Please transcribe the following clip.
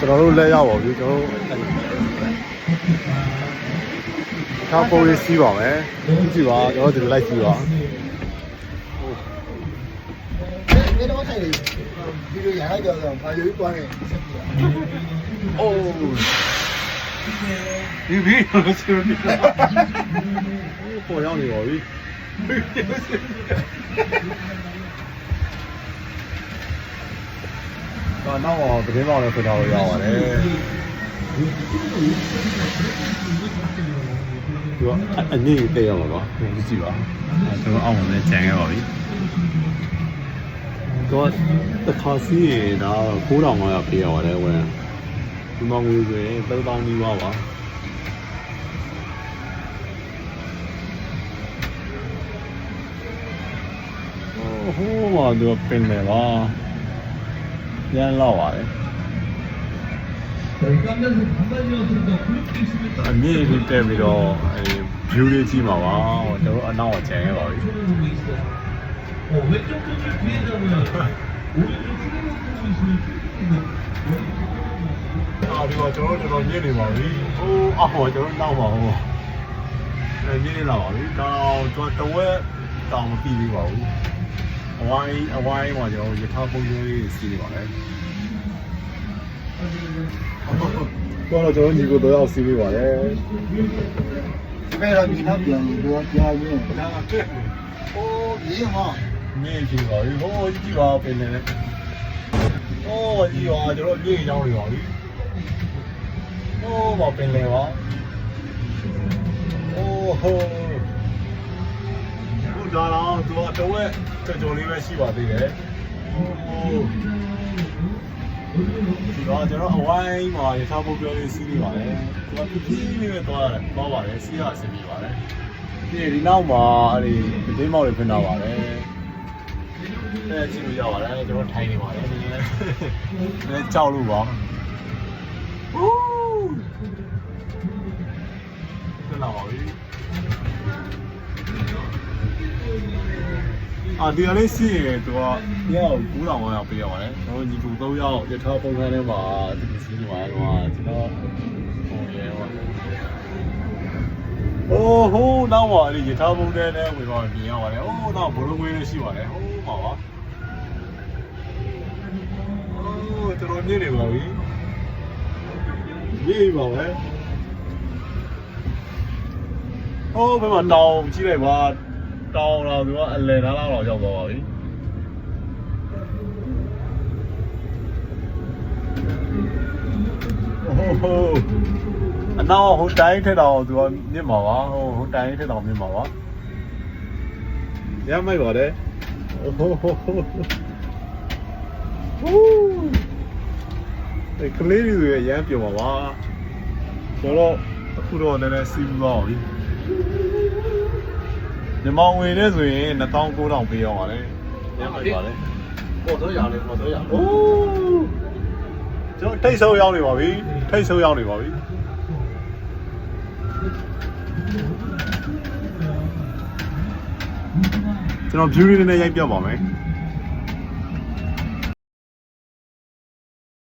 ကျွန်တော်တို့လက်ရောက်ပါပြီကျွန်တော်တို့ထောက်ပုံရေးစီးပါမယ်ကြည့်ပါကျွန်တော်တို့ဒီလိုလိုက်ကြည့်ပါဘယ်တော့ထိုင်လဲဒီလိုရဟကြောင်ဘာလို့ပွားနေအိုးဒီဘီလို့ဆိုပြီးပေါ်ရောက်နေပါပြီ တော့တော့သတင်းပေါင်းလည်းဖွင့်ထားလို့ရပါတယ်သူကအနည်းတက်ရမှာပါကြည့်ပါကျွန်တော်အောက်မှာလည်းကြံခဲ့ပါပြီတော့တစ်ခါစီးရင်ဒါ9500ပေးရပါတယ်ဝင်ဒီမှာငွေဆိုရင်3000နီးပါးပါဟိုးမှာသူပင်တယ်ပါ ရမ်းလောက်ပါတယ်အမြင့်ကြီးတက်ပြီးတော့အဲ view လေးကြည့်မှာပါကျွန်တော်အနောက်ကိုကျန်ခဲ့ပါပြီအာဒီမှာကျွန်တော်တို့တော်တော်ညစ်နေပါပြီ။ဟိုးအော်ကျွန်တော်နောက်ပါဘူး။အဲညစ်နေလာပါပြီ။တော့ကျွန်တော်တဝက်တောင်မပြီးသေးပါဘူး။ အဝိုင်းအဝိုင်းမှာကျွန်တော်ရထားပုံစံလေးစီးနေပါလေ။တော့ကျွန်တော်ညီကိုတော့ရောက်စီးနေပါလေဒီဘက်တော့ဒီနောက်ပြန်လို့ကြားရင်း။ဒါကဲအိုးရင်းဟောမြင့်ကြည့်ပါပြီ။ဟိုးကြည့်ပါပင်နေလေ။ဟိုးကြည့်ပါကျွန်တော်ညစ်ရောက်နေပါပြီ။ဟိုးပါပင်လေပါ။ဟိုးဟိုးခု ဒါတော့သူကတဝက်ကြော်ကြော်လေးပဲရှိပါသေးတယ်။ဟိုဒီတော့ကျွန်တော်အဝိုင်းမှာရထားပုတ်ပြောလေးစီးနေပါတယ်။သူကပြင်းလေးပဲသွားရတယ်။သွားပါတယ်စီးရအဆင်ပြေပါတယ်။ဒီဒီနောက်မှာအဲ့ဒီဒင်းမောက်တွေဖြစ်လာပါတယ်။အဲကြည့်လို့ရပါတယ်ကျွန်တော်ထိုင်နေပါတယ်။နည်းနည်းလေးကြောက်လို့ပါ။ဟူးပြန်လာပါပြီ။ အာဒီကလေးစီးရင်သူကညောက်9တောင်ရောက်ပေးရပါတယ်ကျွန်တော်ညီကူ3ယောက်ရထားပုံစံထဲမှာဒီစီးနေပါတယ်ကွာကျွန်တော်ဟိုရဲပါအိုးဟိုးတော့ပါလေရထားပုံစံထဲဝင်ပါပြင်ရပါတယ်အိုးတော့ဘလုံးဝင်းရှိပါတယ်ဟိုးပါပါအိုးတော်တော်မြင့်နေပါပြီရေးပါပဲ ဟိုးဘယ်မှာတောင်ကြည့်လိုက်ပါတောင်းတော့သူကအလယ်နားလောက်ရောက်သွားပါပြီဟိုဟိုအနောက်ဟိုတိုင်းထက်တော့သူကမြင့်မှာပါဟိုဟိုတိုင်းထက်တော့မြင့်မှာပါရမိုက်ပါတယ်ဟိုဟိုဟိုဟိုဒီကလေးတွေရမ်းပြုံပါပါကျွန်တော်အခုတော့နည်းနည်းစီးပြီးသွားပါပြီညီ မောင်ဝင်နေဆိုရင်2900ပေးအောင်ပါလေ။ညံ့ပါလေပေါ်တော့ရလေပေါ်တော့ရ။အိုးကျွန်တော်ထိတ်ဆုံးရောက်နေပါပြီ။ထိတ်ဆုံးရောက်နေပါပြီ။ကျွန်တော် view လေးနဲ့ရိုက်ပြပါမယ်။